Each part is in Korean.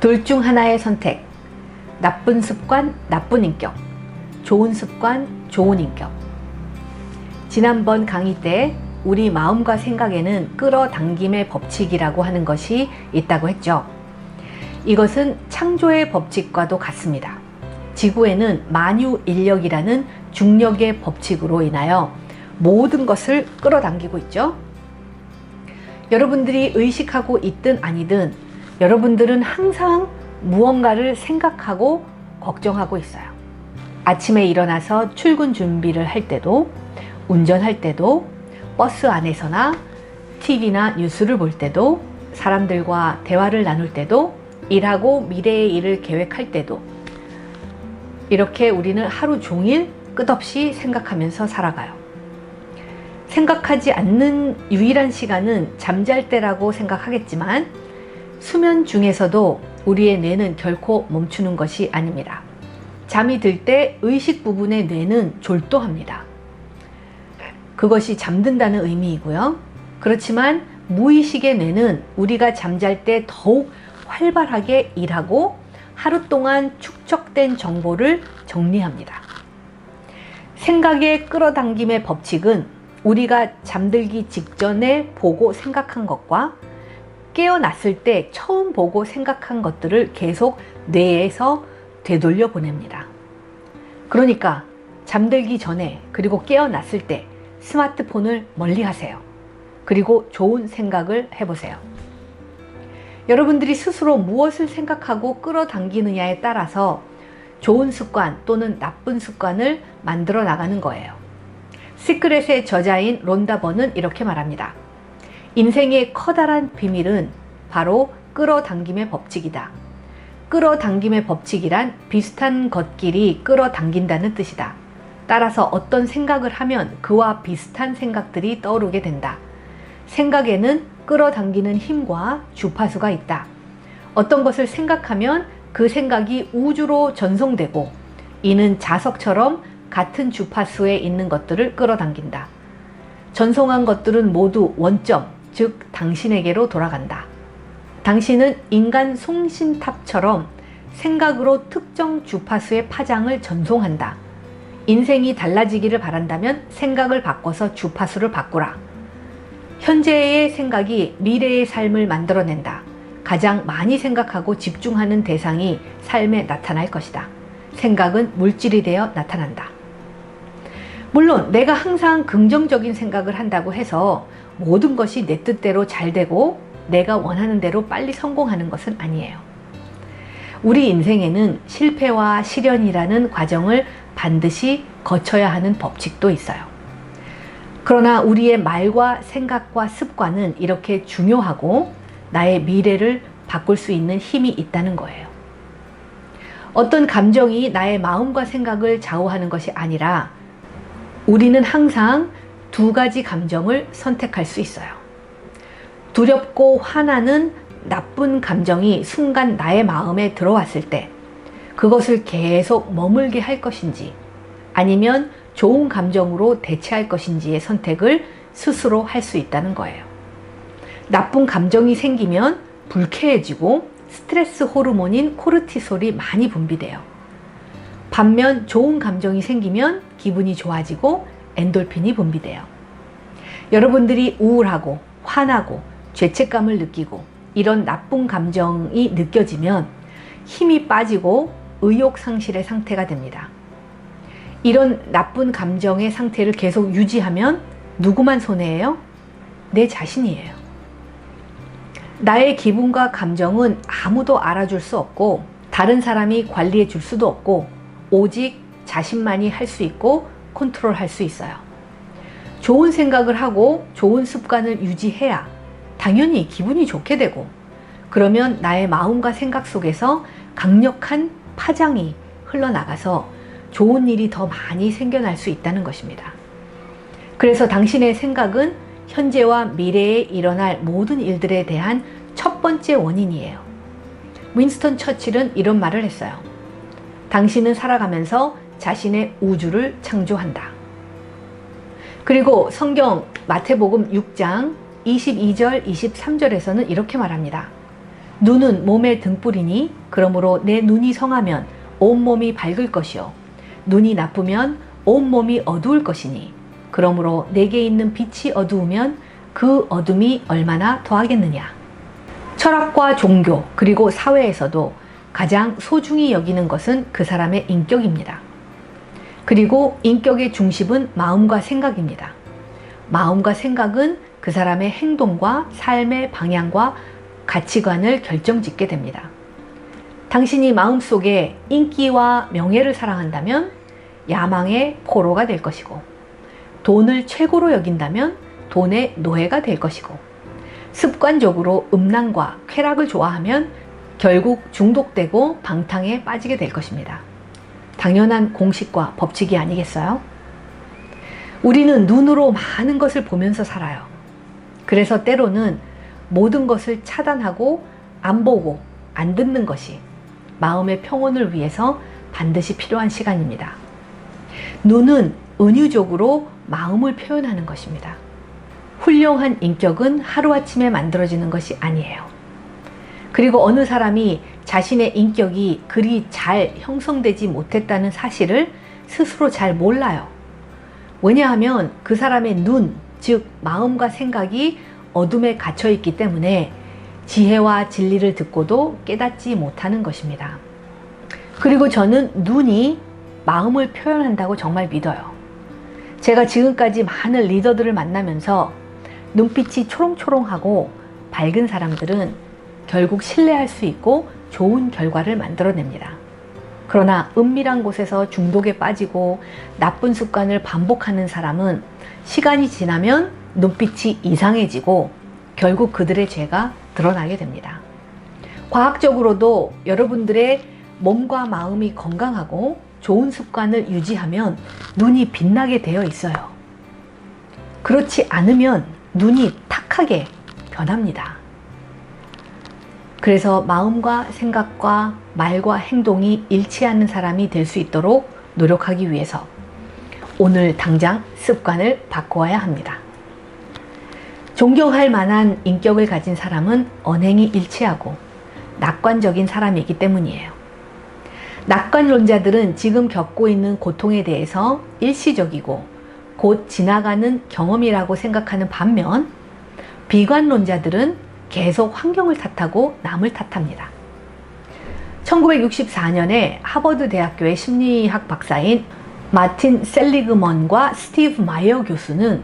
둘 중 하나의 선택. 나쁜 습관, 나쁜 인격. 좋은 습관, 좋은 인격. 지난번 강의 때 우리 마음과 생각에는 끌어당김의 법칙이라고 하는 것이 있다고 했죠. 이것은 창조의 법칙과도 같습니다. 지구에는 만유 인력이라는 중력의 법칙으로 인하여 모든 것을 끌어당기고 있죠. 여러분들이 의식하고 있든 아니든 여러분들은 항상 무언가를 생각하고 걱정하고 있어요. 아침에 일어나서 출근 준비를 할 때도, 운전할 때도, 버스 안에서나 TV나 뉴스를 볼 때도, 사람들과 대화를 나눌 때도, 일하고 미래의 일을 계획할 때도, 이렇게 우리는 하루 종일 끝없이 생각하면서 살아가요. 생각하지 않는 유일한 시간은 잠잘 때라고 생각하겠지만 수면 중에서도 우리의 뇌는 결코 멈추는 것이 아닙니다. 잠이 들 때 의식 부분의 뇌는 졸도합니다. 그것이 잠든다는 의미이고요. 그렇지만 무의식의 뇌는 우리가 잠잘 때 더욱 활발하게 일하고 하루 동안 축적된 정보를 정리합니다. 생각의 끌어당김의 법칙은 우리가 잠들기 직전에 보고 생각한 것과 깨어났을 때 처음 보고 생각한 것들을 계속 뇌에서 되돌려 보냅니다. 그러니까 잠들기 전에 그리고 깨어났을 때 스마트폰을 멀리 하세요. 그리고 좋은 생각을 해보세요. 여러분들이 스스로 무엇을 생각하고 끌어당기느냐에 따라서 좋은 습관 또는 나쁜 습관을 만들어 나가는 거예요. 시크릿의 저자인 론다 번은 이렇게 말합니다. 인생의 커다란 비밀은 바로 끌어당김의 법칙이다. 끌어당김의 법칙이란 비슷한 것끼리 끌어당긴다는 뜻이다. 따라서 어떤 생각을 하면 그와 비슷한 생각들이 떠오르게 된다. 생각에는 끌어당기는 힘과 주파수가 있다. 어떤 것을 생각하면 그 생각이 우주로 전송되고 이는 자석처럼 같은 주파수에 있는 것들을 끌어당긴다. 전송한 것들은 모두 원점, 즉 당신에게로 돌아간다. 당신은 인간 송신탑처럼 생각으로 특정 주파수의 파장을 전송한다. 인생이 달라지기를 바란다면 생각을 바꿔서 주파수를 바꾸라. 현재의 생각이 미래의 삶을 만들어낸다. 가장 많이 생각하고 집중하는 대상이 삶에 나타날 것이다. 생각은 물질이 되어 나타난다. 물론 내가 항상 긍정적인 생각을 한다고 해서 모든 것이 내 뜻대로 잘 되고 내가 원하는 대로 빨리 성공하는 것은 아니에요. 우리 인생에는 실패와 실현이라는 과정을 반드시 거쳐야 하는 법칙도 있어요. 그러나 우리의 말과 생각과 습관은 이렇게 중요하고 나의 미래를 바꿀 수 있는 힘이 있다는 거예요. 어떤 감정이 나의 마음과 생각을 좌우하는 것이 아니라 우리는 항상 두 가지 감정을 선택할 수 있어요. 두렵고 화나는 나쁜 감정이 순간 나의 마음에 들어왔을 때 그것을 계속 머물게 할 것인지 아니면 좋은 감정으로 대체할 것인지의 선택을 스스로 할 수 있다는 거예요. 나쁜 감정이 생기면 불쾌해지고 스트레스 호르몬인 코르티솔이 많이 분비돼요. 반면 좋은 감정이 생기면 기분이 좋아지고 엔돌핀이 분비돼요. 여러분들이 우울하고 화나고 죄책감을 느끼고 이런 나쁜 감정이 느껴지면 힘이 빠지고 의욕 상실의 상태가 됩니다. 이런 나쁜 감정의 상태를 계속 유지하면 누구만 손해예요? 내 자신이에요. 나의 기분과 감정은 아무도 알아줄 수 없고 다른 사람이 관리해 줄 수도 없고 오직 자신만이 할 수 있고 컨트롤 할 수 있어요. 좋은 생각을 하고 좋은 습관을 유지해야 당연히 기분이 좋게 되고 그러면 나의 마음과 생각 속에서 강력한 파장이 흘러나가서 좋은 일이 더 많이 생겨날 수 있다는 것입니다. 그래서 당신의 생각은 현재와 미래에 일어날 모든 일들에 대한 첫 번째 원인이에요. 윈스턴 처칠은 이런 말을 했어요. 당신은 살아가면서 자신의 우주를 창조한다. 그리고 성경 마태복음 6장 22절, 23절에서는 이렇게 말합니다. 눈은 몸의 등불이니 그러므로 내 눈이 성하면 온몸이 밝을 것이요 눈이 나쁘면 온몸이 어두울 것이니 그러므로 내게 있는 빛이 어두우면 그 어둠이 얼마나 더하겠느냐 철학과 종교 그리고 사회에서도 가장 소중히 여기는 것은 그 사람의 인격입니다. 그리고 인격의 중심은 마음과 생각입니다. 마음과 생각은 그 사람의 행동과 삶의 방향과 가치관을 결정짓게 됩니다. 당신이 마음속에 인기와 명예를 사랑한다면 야망의 포로가 될 것이고, 돈을 최고로 여긴다면 돈의 노예가 될 것이고, 습관적으로 음란과 쾌락을 좋아하면 결국 중독되고 방탕에 빠지게 될 것입니다. 당연한 공식과 법칙이 아니겠어요? 우리는 눈으로 많은 것을 보면서 살아요. 그래서 때로는 모든 것을 차단하고 안 보고 안 듣는 것이 마음의 평온을 위해서 반드시 필요한 시간입니다. 눈은 은유적으로 마음을 표현하는 것입니다. 훌륭한 인격은 하루아침에 만들어지는 것이 아니에요. 그리고 어느 사람이 자신의 인격이 그리 잘 형성되지 못했다는 사실을 스스로 잘 몰라요. 왜냐하면 그 사람의 눈, 즉, 마음과 생각이 어둠에 갇혀 있기 때문에 지혜와 진리를 듣고도 깨닫지 못하는 것입니다. 그리고 저는 눈이 마음을 표현한다고 정말 믿어요. 제가 지금까지 많은 리더들을 만나면서 눈빛이 초롱초롱하고 밝은 사람들은 결국 신뢰할 수 있고 좋은 결과를 만들어냅니다. 그러나 은밀한 곳에서 중독에 빠지고 나쁜 습관을 반복하는 사람은 시간이 지나면 눈빛이 이상해지고 결국 그들의 죄가 드러나게 됩니다. 과학적으로도 여러분들의 몸과 마음이 건강하고 좋은 습관을 유지하면 눈이 빛나게 되어 있어요. 그렇지 않으면 눈이 탁하게 변합니다. 그래서 마음과 생각과 말과 행동이 일치하는 사람이 될 수 있도록 노력하기 위해서 오늘 당장 습관을 바꾸어야 합니다. 존경할 만한 인격을 가진 사람은 언행이 일치하고 낙관적인 사람이기 때문이에요. 낙관론자들은 지금 겪고 있는 고통에 대해서 일시적이고 곧 지나가는 경험이라고 생각하는 반면 비관론자들은 계속 환경을 탓하고 남을 탓합니다. 1964년에 하버드 대학교의 심리학 박사인 마틴 셀리그먼과 스티브 마이어 교수는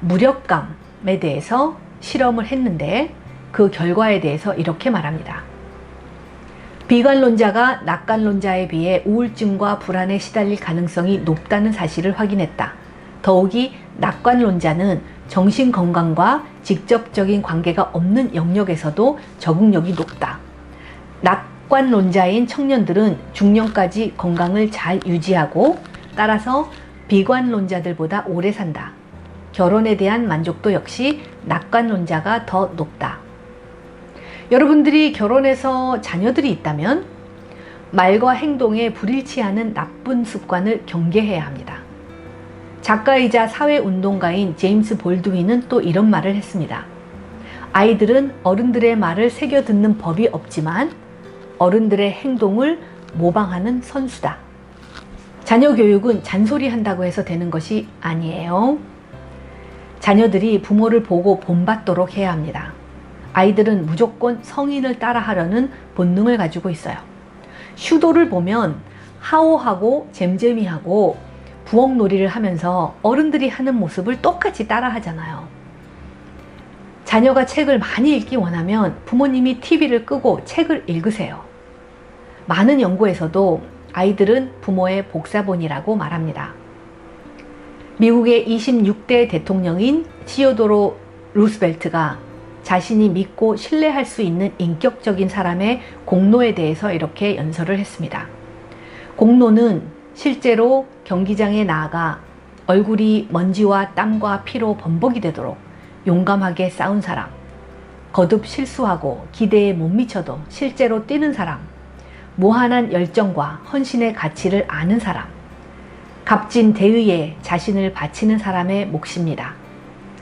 무력감에 대해서 실험을 했는데 그 결과에 대해서 이렇게 말합니다. 비관론자가 낙관론자에 비해 우울증과 불안에 시달릴 가능성이 높다는 사실을 확인했다. 더욱이 낙관론자는 정신 건강과 직접적인 관계가 없는 영역에서도 적응력이 높다. 낙관론자인 청년들은 중년까지 건강을 잘 유지하고 따라서 비관론자들보다 오래 산다. 결혼에 대한 만족도 역시 낙관론자가 더 높다. 여러분들이 결혼해서 자녀들이 있다면 말과 행동에 불일치하는 나쁜 습관을 경계해야 합니다. 작가이자 사회운동가인 제임스 볼드윈은 또 이런 말을 했습니다. 아이들은 어른들의 말을 새겨 듣는 법이 없지만 어른들의 행동을 모방하는 선수다. 자녀 교육은 잔소리 한다고 해서 되는 것이 아니에요. 자녀들이 부모를 보고 본받도록 해야 합니다. 아이들은 무조건 성인을 따라하려는 본능을 가지고 있어요. 슈도를 보면 하오하고 잼잼이하고 부엌놀이를 하면서 어른들이 하는 모습을 똑같이 따라 하잖아요. 자녀가 책을 많이 읽기 원하면 부모님이 TV를 끄고 책을 읽으세요. 많은 연구에서도 아이들은 부모의 복사본이라고 말합니다. 미국의 26대 대통령인 시오도로 루스벨트가 자신이 믿고 신뢰할 수 있는 인격적인 사람의 공로에 대해서 이렇게 연설을 했습니다. 공로는 실제로 경기장에 나아가 얼굴이 먼지와 땀과 피로 범벅이 되도록 용감하게 싸운 사람, 거듭 실수하고 기대에 못 미쳐도 실제로 뛰는 사람, 무한한 열정과 헌신의 가치를 아는 사람, 값진 대의에 자신을 바치는 사람의 몫입니다.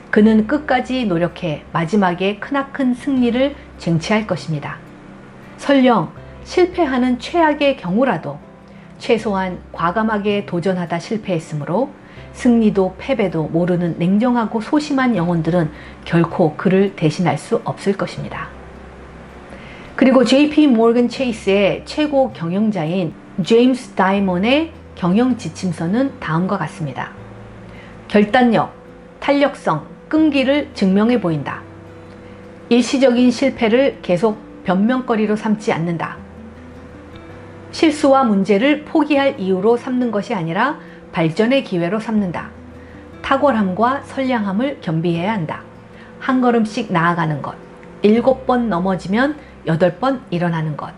그는 끝까지 노력해 마지막에 크나큰 승리를 쟁취할 것입니다. 설령 실패하는 최악의 경우라도 최소한 과감하게 도전하다 실패했으므로 승리도 패배도 모르는 냉정하고 소심한 영혼들은 결코 그를 대신할 수 없을 것입니다. 그리고 JP 모건 체이스의 최고 경영자인 제임스 다이먼의 경영 지침서는 다음과 같습니다. 결단력, 탄력성, 끈기를 증명해 보인다. 일시적인 실패를 계속 변명거리로 삼지 않는다. 실수와 문제를 포기할 이유로 삼는 것이 아니라 발전의 기회로 삼는다. 탁월함과 선량함을 겸비해야 한다. 한 걸음씩 나아가는 것. 일곱 번 넘어지면 여덟 번 일어나는 것.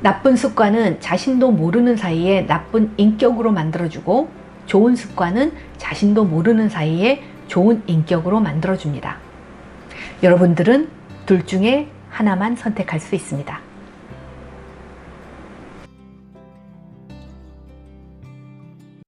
나쁜 습관은 자신도 모르는 사이에 나쁜 인격으로 만들어주고 좋은 습관은 자신도 모르는 사이에 좋은 인격으로 만들어줍니다. 여러분들은 둘 중에 하나만 선택할 수 있습니다.